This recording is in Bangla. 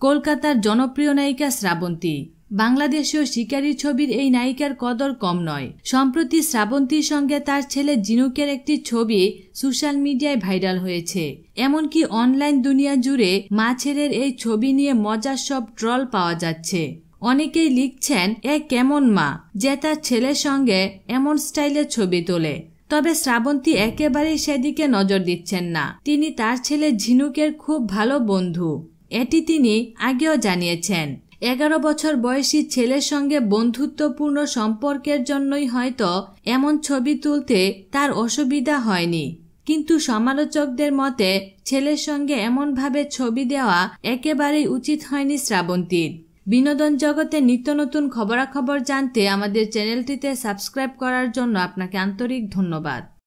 কলকাতার জনপ্রিয় নায়িকা শ্রাবন্তী। বাংলাদেশীয় শিকারী ছবির এই নায়িকার কদর কম নয়। সম্প্রতি শ্রাবন্তীর সঙ্গে তার ছেলে জিনুকের একটি ছবি সোশ্যাল মিডিয়ায় ভাইরাল হয়েছে। এমনকি অনলাইন দুনিয়া জুড়ে মা ছেলের এই ছবি নিয়ে মজার সব ট্রল পাওয়া যাচ্ছে। অনেকেই লিখছেন, এ কেমন মা? যে তার ছেলের সঙ্গে এমন স্টাইলের ছবি তোলে। তবে শ্রাবন্তী একেবারেই সেদিকে নজর দিচ্ছেন না। তিনি তার ছেলে ঝিনুকের খুব ভালো বন্ধু। এটি তিনি আগেও জানিয়েছেন। এগারো বছর বয়সী ছেলের সঙ্গে বন্ধুত্বপূর্ণ সম্পর্কের জন্যই হয়তো এমন ছবি তুলতে তার অসুবিধা হয়নি। কিন্তু সমালোচকদের মতে, ছেলের সঙ্গে এমনভাবে ছবি দেওয়া একেবারেই উচিত হয়নি শ্রাবন্তীর। বিনোদন জগতে নিত্য নতুন খবরাখবর জানতে আমাদের চ্যানেলটিতে সাবস্ক্রাইব করার জন্য আপনাকে আন্তরিক ধন্যবাদ।